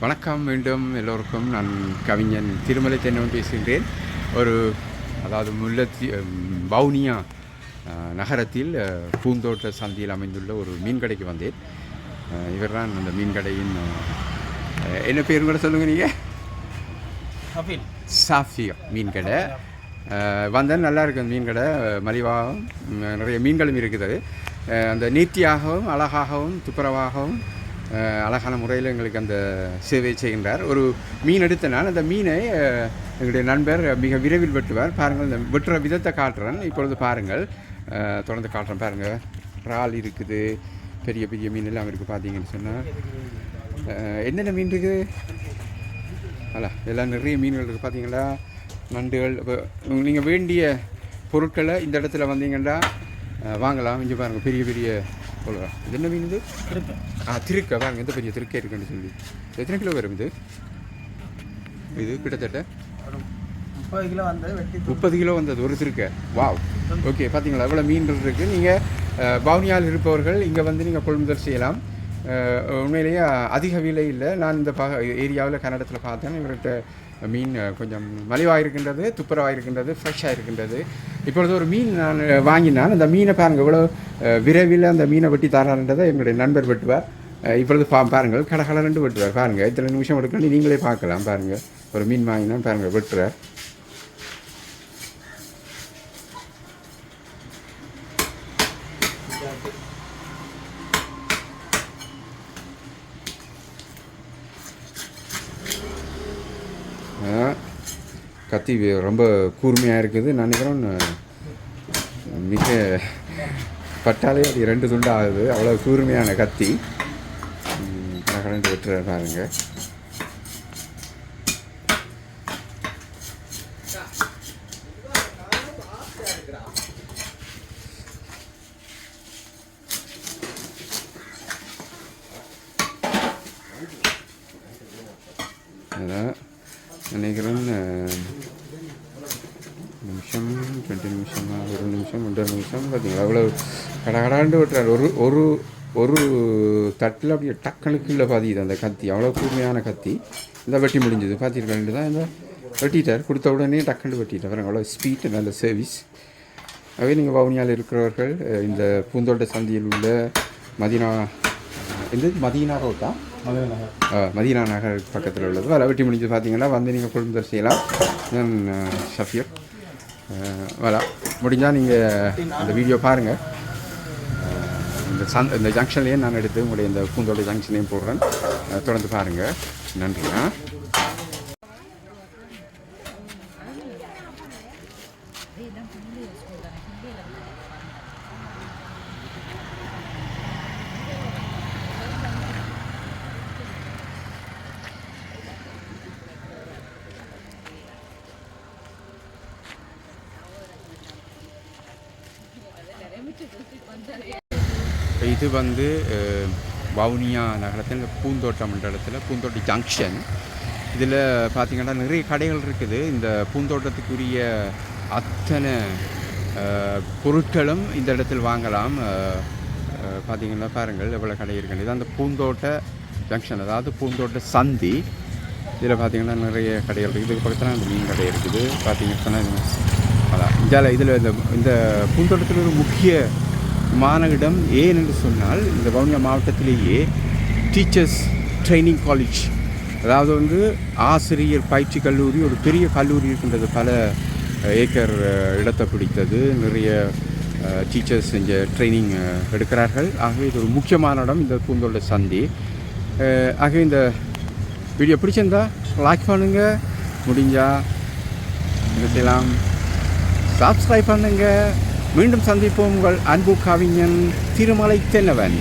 வணக்கம் மீண்டும் எல்லோருக்கும். நான் கவிஞன் திருமலை தென்னவன் பேசுகின்றேன். ஒரு அதாவது முல்லத்தி வவுனியா நகரத்தில் பூந்தோட்ட சந்தியில் அமைந்துள்ள ஒரு மீன் கடைக்கு வந்தேன். அஹ், இவர்தான் அந்த மீன் கடையின் என்ன பேரும் கூட சொல்லுங்கள் நீங்கள் சாஃபியா மீன் கடை. வந்தேன் நல்லா இருக்கு அந்த மீன் கடை. மலிவாகவும் நிறைய மீன்களும் இருக்குது. அந்த நீட்டியாகவும் அழகாகவும் துப்புரவாகவும் அழகான முறையில் எங்களுக்கு அந்த சேவை செய்கின்றார். ஒரு மீன் எடுத்த நான் அந்த மீனை எங்களுடைய நண்பர் மிக விரைவில் வெட்டுவார். பாருங்கள் இந்த வெட்டுற விதத்தை காட்டுறேன். இப்பொழுது பாருங்கள். தொடர்ந்து காட்டுறேன் பாருங்கள் இறால் இருக்குது. பெரிய பெரிய மீன் எல்லாம் இருக்குது பார்த்தீங்கன்னு சொன்னால் என்னென்ன மீன் இருக்குது? அல்ல எல்லாம் நிறைய மீன்கள் இருக்குது பார்த்தீங்களா? நண்டுகள். இப்போ நீங்கள் வேண்டிய பொருட்களை இந்த இடத்துல வந்தீங்கன்னா வாங்கலாம். இங்கே பாருங்கள் பெரிய பெரிய இது என்ன மீன் இது? இருக்கு ஆ திருக்க. பாருங்க எந்த பெரிய திருக்கே இருக்குன்னு சொல்லி. எத்தனை கிலோ வரும் இது? இது கிட்டத்தட்ட? முப்பது கிலோ வந்து வெட்டி முப்பது கிலோ வந்தது ஒரு திருக்க. வாவ். ஓகே பார்த்தீங்களா இவ்வளோ மீன்கள் இருக்குது நீங்கள் பவுனியால் இருப்பவர்கள் இங்கே வந்து நீங்கள் கொள்முதல் செய்யலாம். உண்மையிலேயே அதிக விலை இல்லை. நான் இந்த ப ஏரியாவில் கன்னடத்தில் பார்த்தேன். இவர்கிட்ட மீன் uh, கொஞ்சம் மலிவாக இருக்கின்றது துப்புரவாக இருக்கின்றது ஃப்ரெஷ்ஷாக இருக்கின்றது இப்பொழுது ஒரு மீன் நான் uh, வாங்கினால் அந்த மீனை பாருங்கள் இவ்வளோ uh, விரைவில் அந்த மீனை வெட்டி தரான்றதை என்னுடைய நண்பர் வெட்டுவார். இப்பொழுது பா பாருங்கள் கடகடன்னு வெட்டுவார். பாருங்கள் இத்தனை நிமிஷம் எடுக்கணும் நீங்களே பார்க்கலாம் பாருங்கள். ஒரு மீன் வாங்கினா பாருங்கள் வெட்டுறார். கத்தி ரொம்ப கூர்மையாக இருக்குது. நினைக்கிறோம் மிக பட்டாலே அது ரெண்டு துண்டு ஆகுது. அவ்வளோ கூர்மையான கத்தி. கடந்து விட்டுற பாருங்க. அதான். நினைக்கிறேன் நிமிஷம் ரெண்டு நிமிஷமா ஒரு நிமிஷம் ஒன்றரை நிமிஷம் பார்த்தீங்களா அவ்வளோ கடகடாண்டு விட்டுறாரு. ஒரு ஒரு ஒரு தட்டில் அப்படியே டக்குனு கீழே பாதிக்குது அந்த கத்தி. அவ்வளோ கூர்மையான கத்தி. இந்த வெட்டி முடிஞ்சது. பார்த்திருக்கேன் தான் இந்த வெட்டிட்டார். கொடுத்த உடனே டக்குன்னு வெட்டிட்டார். அவ்வளோ ஸ்பீட் நல்ல சர்வீஸ் ஆகவே நீங்கள் வவுனியாவில் இருக்கிறவர்கள் இந்த பூந்தோட்ட சந்தியில் உள்ள மதினா இந்த மதீனா ரோட்டா? மதீனா நகர் பக்கத்தில் உள்ளது. வர வெட்டி முடிஞ்சு பார்த்தீங்கன்னா வந்து நீங்கள் கொள்முதல் செய்யலாம் நான் அஹ், ஷஃபியர். வர முடிஞ்சால் நீங்கள் அந்த வீடியோ பாருங்கள் இந்த சந்த் இந்த ஜங்ஷன்லேயே நான் எடுத்து உங்களுடைய இந்த பூந்தோட ஜங்ஷன்லேயும் போடுறேன். தொடர்ந்து பாருங்கள் நன்றிண்ணா. இது வந்து வவுனியா நகரத்தில் பூந்தோட்டம் என்ற இடத்துல பூந்தோட்ட ஜங்ஷன் இதில் பார்த்தீங்கன்னா நிறைய கடைகள் இருக்குது. இந்த பூந்தோட்டத்துக்குரிய அத்தனை பொருட்களும் இந்த இடத்தில் வாங்கலாம். பார்த்திங்கன்னா பார்த்தீங்கன்னா பாருங்கள் எவ்வளோ கடை இருக்குது. இது அந்த பூந்தோட்ட ஜங்ஷன் அதாவது பூந்தோட்ட சந்தி. இதில் பார்த்தீங்கன்னா நிறைய கடைகள் இருக்குது. இதுக்கு பக்கத்தில் அந்த மீன் கடை இருக்குது. பார்த்திங்கன்னா அதான் இந்தியாவில் இதில் இந்த இந்த பூந்தோட்டத்தில் ஒரு முக்கிய மாநகரிடம் ஏன் என்று சொன்னால் இந்த வவுனியா மாவட்டத்திலேயே டீச்சர்ஸ் ட்ரைனிங் காலேஜ் அதாவது வந்து ஆசிரியர் பயிற்சி கல்லூரி ஒரு பெரிய கல்லூரி இருக்கின்றது பல ஏக்கர் இடத்தை பிடித்தது. நிறைய டீச்சர்ஸ் இங்கே ட்ரைனிங் எடுக்கிறார்கள். ஆகவே இது ஒரு முக்கியமான இடம் இந்த பூந்தோட்ட சந்தி. ஆகவே இந்த வீடியோ பிடிச்சிருந்தா லைக் பண்ணுங்கள் முடிஞ்சால் என்ன செய்யலாம்? சப்ஸ்கிரைப் பண்ணுங்க. மீண்டும் சந்திப்போம் உங்கள் அன்பு கவிஞன். திருமலை தென்னவன்.